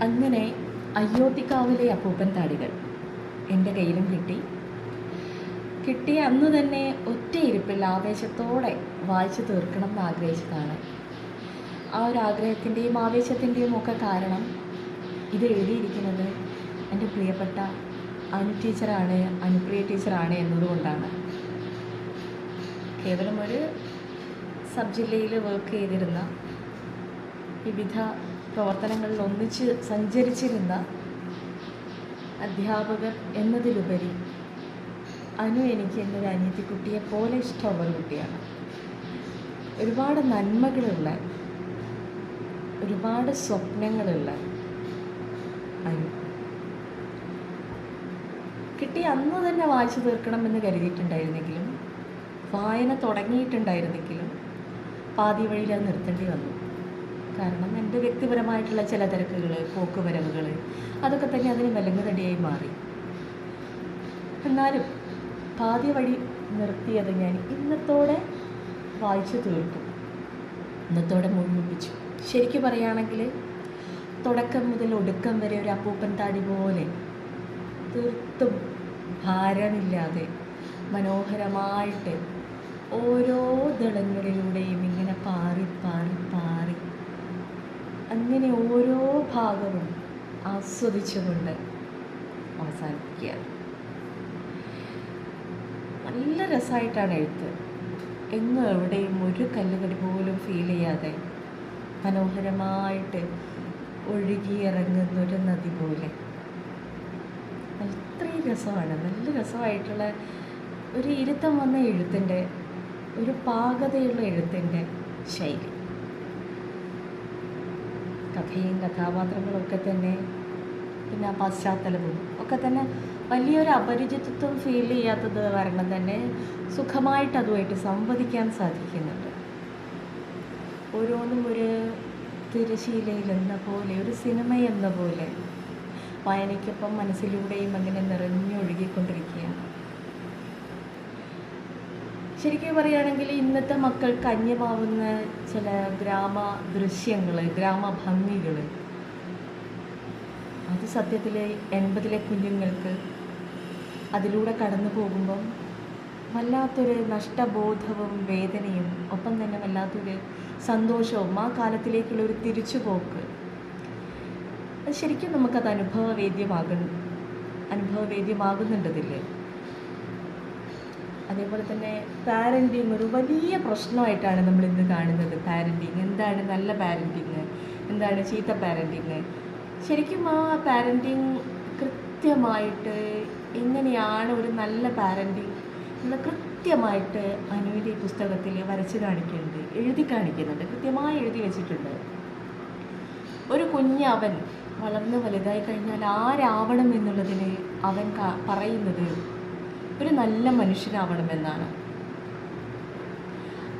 അങ്ങനെ അയ്യോത്തിക്കാവിലെ അപ്പൂപ്പൻ താടികൾ എന്റെ കയ്യിലും കിട്ടി. കിട്ടിയ അന്ന് തന്നെ ഒറ്റയിരുപ്പിൽ ആവേശത്തോടെ വായിച്ചു തീർക്കണം എന്ന് ആഗ്രഹിച്ചതാണ് ആ ഒരു ആഗ്രഹത്തിന്റെയും ആവേശത്തിന്റെയും ഒക്കെ കാരണം ഇത് എഴുതിയിരിക്കുന്നത് എന്റെ പ്രിയപ്പെട്ട അനു ടീച്ചറാണ് അനുപ്രിയ ടീച്ചറാണ് എന്നതുകൊണ്ടാണ്. കേവലം ഒരു സബ് ജില്ലയിൽ വർക്ക് ചെയ്തിരുന്ന വിവിധ പ്രവർത്തനങ്ങളിൽ ഒന്നിച്ച് സഞ്ചരിച്ചിരുന്ന അധ്യാപകർ എന്നതിലുപരി അനു എനിക്ക് എന്റെ ഒരു അനിയത്തിക്കുട്ടിയെ പോലെ ഇഷ്ടമുള്ള കുട്ടിയാണ്. ഒരുപാട് നന്മകളുള്ള ഒരുപാട് സ്വപ്നങ്ങളുള്ള അനു. കിട്ടി അന്ന് തന്നെ വായിച്ചു തീർക്കണമെന്ന് കരുതിയിട്ടുണ്ടായിരുന്നെങ്കിലും വായന തുടങ്ങിയിട്ടുണ്ടായിരുന്നെങ്കിലും പാതി വഴിയിൽ അത് നിർത്തേണ്ടി വന്നു. കാരണം എന്റെ വ്യക്തിപരമായിട്ടുള്ള ചില തിരക്കുകൾ പോക്കുവരവുകൾ അതൊക്കെ തന്നെ അതിന് വിലങ്ങുതടിയായി മാറി. എന്നാലും പാതി വഴി നിർത്തിയത് ഞാൻ ഇന്നത്തോടെ വായിച്ചു തീർത്തു. ഇന്നത്തോടെ മുഴുമിപ്പിച്ചു ശരിക്കും പറയുകയാണെങ്കിൽ തുടക്കം മുതൽ ഒടുക്കം വരെ ഒരു അപ്പൂപ്പൻ താടി പോലെ തീർത്തും ഭാരമില്ലാതെ മനോഹരമായിട്ട് ഓരോ ദളങ്ങളിലൂടെയും ഇങ്ങനെ പാറി പാറി പാറി അങ്ങനെ ഓരോ ഭാഗവും ആസ്വദിച്ചുകൊണ്ട് അവസാനിപ്പിക്കുക. നല്ല രസമായിട്ടാണ് എഴുത്ത്. എന്നും എവിടെയും ഒരു കല്ലുകടി പോലും ഫീൽ ചെയ്യാതെ മനോഹരമായിട്ട് ഒഴുകിയിറങ്ങുന്ന ഒരു നദി പോലെ. അത്രയും രസമാണ്. നല്ല രസമായിട്ടുള്ള ഒരു ഇരുത്തം വന്ന എഴുത്തിന്റെ ഒരു പാകതയുള്ള എഴുത്തിന്റെ ശൈലി. കഥയും കഥാപാത്രങ്ങളും ഒക്കെ തന്നെ പിന്നെ പശ്ചാത്തലവും ഒക്കെ തന്നെ വലിയൊരു അപരിചിതത്വം ഫീൽ ചെയ്യാത്തത് കാരണം തന്നെ സുഖമായിട്ട് അതുമായിട്ട് സംവദിക്കാൻ സാധിക്കുന്നുണ്ട്. ഓരോന്നും ഒരു തിരശീലയിൽ എന്ന പോലെ ഒരു സിനിമ എന്ന പോലെ വായനയ്ക്കൊപ്പം മനസ്സിലൂടെയും അങ്ങനെ നിറഞ്ഞൊഴുകിക്കൊണ്ടിരിക്കുകയാണ്. ശരിക്കും പറയുകയാണെങ്കിൽ ഇന്നത്തെ മക്കൾക്ക് അന്യമാവുന്ന ചില ഗ്രാമ ദൃശ്യങ്ങൾ ഗ്രാമഭംഗികൾ അത് സത്യത്തിൽ എൺപതിലെ കുഞ്ഞുങ്ങൾക്ക് അതിലൂടെ കടന്നു പോകുമ്പം വല്ലാത്തൊരു നഷ്ടബോധവും വേദനയും ഒപ്പം തന്നെ വല്ലാത്തൊരു സന്തോഷവും ആ കാലത്തിലേക്കുള്ള ഒരു തിരിച്ചുപോക്ക്. അത് ശരിക്കും നമുക്കത് അനുഭവവേദ്യമാകുന്നു അനുഭവവേദ്യമാകുന്നുണ്ടതില്ലേ അതേപോലെ തന്നെ പാരന്റിങ് ഒരു വലിയ പ്രശ്നമായിട്ടാണ് നമ്മൾ ഇന്ന് കാണുന്നത്. പാരന്റിങ് എന്താണ് നല്ല പാരന്റിങ് എന്താണ് ചീത്ത പാരന്റിങ് ശരിക്കും ആ പാരന്റിങ് കൃത്യമായിട്ട് എങ്ങനെയാണ് ഒരു നല്ല പാരന്റിങ് എന്ന് കൃത്യമായിട്ട് അനുവിന്റെ ഈ പുസ്തകത്തിൽ വരച്ച് കാണിക്കുന്നുണ്ട് എഴുതി കാണിക്കുന്നുണ്ട് കൃത്യമായി എഴുതി വെച്ചിട്ടുണ്ട്. ഒരു കുഞ്ഞ് അവൻ വളർന്ന് വലുതായി കഴിഞ്ഞാൽ ആരാവണം എന്നുള്ളതിന് അവൻ പറയുന്നത് ഒരു നല്ല മനുഷ്യനാവണമെന്നാണ്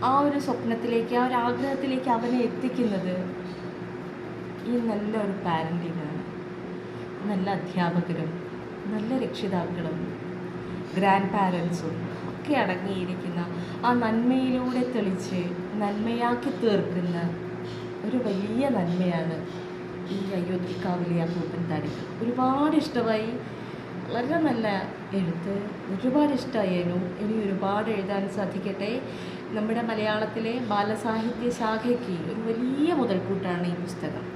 ആ ഒരു സ്വപ്നത്തിലേക്ക് ആ ഒരു ആഗ്രഹത്തിലേക്ക് അവനെ എത്തിക്കുന്നത് ഈ നല്ല ഒരു പാരന്റിങ്ങാണ് നല്ല അധ്യാപകരും നല്ല രക്ഷിതാക്കളും ഗ്രാൻഡ് പാരൻസും ഒക്കെ അടങ്ങിയിരിക്കുന്ന ആ നന്മയിലൂടെ തെളിച്ച് നന്മയാക്കി തീർക്കുന്ന ഒരു വലിയ നന്മയാണ് ഈ അയോധ്യക്കാവിലെ അപ്പൂപ്പൻ താടി. ഒരുപാട് ഇഷ്ടമായി വളരെ നല്ല എഴുത്ത്. ഒരുപാട് ഇഷ്ടമായിരുന്നു ഇനി ഒരുപാട് എഴുതാൻ സാധിക്കട്ടെ. നമ്മുടെ മലയാളത്തിലെ ബാലസാഹിത്യ ശാഖയ്ക്ക് ഒരു വലിയ മുതൽക്കൂട്ടാണ് ഈ പുസ്തകം.